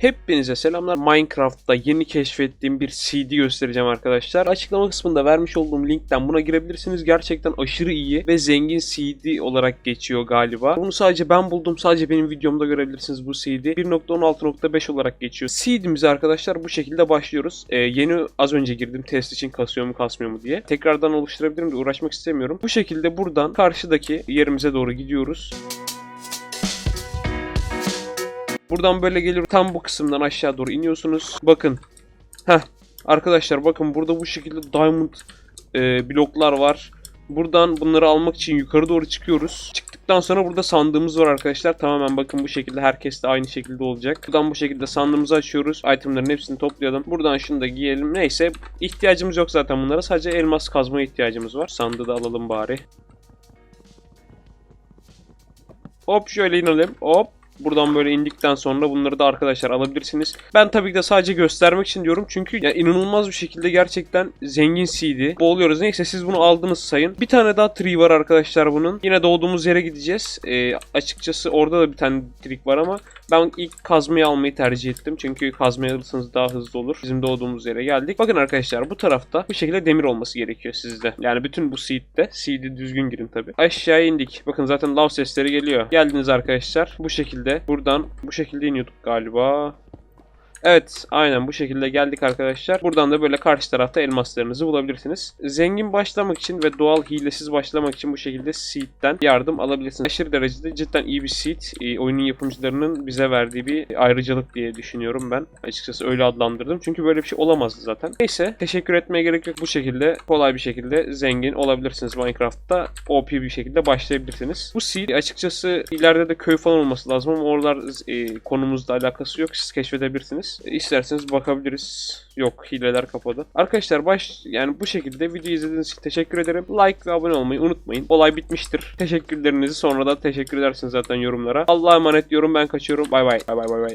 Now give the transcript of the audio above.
Hepinize selamlar. Minecraft'ta yeni keşfettiğim bir CD göstereceğim arkadaşlar. Açıklama kısmında vermiş olduğum linkten buna girebilirsiniz. Gerçekten aşırı iyi ve zengin CD olarak geçiyor galiba. Bunu sadece ben buldum. Sadece benim videomda görebilirsiniz bu CD. 1.16.5 olarak geçiyor. CD'mize arkadaşlar bu şekilde başlıyoruz. Ee, yeni az önce girdim test için kasıyor mu kasmıyor mu diye. Tekrardan oluşturabilirim de uğraşmak istemiyorum. Bu şekilde buradan karşıdaki yerimize doğru gidiyoruz. Buradan böyle gelir tam bu kısımdan aşağı doğru iniyorsunuz. Bakın. Heh. Arkadaşlar bakın burada bu şekilde diamond e, bloklar var. Buradan bunları almak için yukarı doğru çıkıyoruz. Çıktıktan sonra burada sandığımız var arkadaşlar. Tamamen bakın bu şekilde herkes de aynı şekilde olacak. Buradan bu şekilde sandığımızı açıyoruz. Itemların hepsini toplayalım. Buradan şunu da giyelim. Neyse ihtiyacımız yok zaten bunlara. Sadece elmas kazmaya ihtiyacımız var. Sandığı da alalım bari. Hop şöyle inelim. Hop. Buradan böyle indikten sonra bunları da arkadaşlar alabilirsiniz. Ben tabii ki de sadece göstermek için diyorum. Çünkü ya inanılmaz bir şekilde gerçekten zengin CD. Boğuluyoruz. Neyse siz bunu aldınız sayın. Bir tane daha tree var arkadaşlar bunun. Yine doğduğumuz yere gideceğiz. Ee, açıkçası orada da bir tane trik var ama ben ilk kazmayı almayı tercih ettim. Çünkü kazmayı alırsanız daha hızlı olur. Bizim doğduğumuz yere geldik. Bakın arkadaşlar bu tarafta bu şekilde demir olması gerekiyor sizde. Yani bütün bu seed'de. Seed'i düzgün girin tabii. Aşağıya indik. Bakın zaten lav sesleri geliyor. Geldiniz arkadaşlar. Bu şekilde buradan bu şekilde iniyorduk galiba. Evet aynen bu şekilde geldik arkadaşlar. Buradan da böyle karşı tarafta elmaslarınızı bulabilirsiniz. Zengin başlamak için ve doğal hilesiz başlamak için bu şekilde seed'den yardım alabilirsiniz. Aşırı derecede cidden iyi bir seed. E, oyunun yapımcılarının bize verdiği bir ayrıcalık diye düşünüyorum ben. Açıkçası öyle adlandırdım. Çünkü böyle bir şey olamazdı zaten. Neyse teşekkür etmeye gerek yok. Bu şekilde kolay bir şekilde zengin olabilirsiniz Minecraft'ta. OP bir şekilde başlayabilirsiniz. Bu seed açıkçası ileride de köy falan olması lazım ama oralar e, konumuzla alakası yok. Siz keşfedebilirsiniz. E, İsterseniz bakabiliriz. Yok hileler kapadı. Arkadaşlar baş yani bu şekilde videoyu izlediğiniz için teşekkür ederim. Like ve abone olmayı unutmayın. Olay bitmiştir. Teşekkürlerinizi sonra da teşekkür edersiniz zaten yorumlara. Allah'a emanet diyorum ben kaçıyorum. Bay bay. Bay bay bay bay.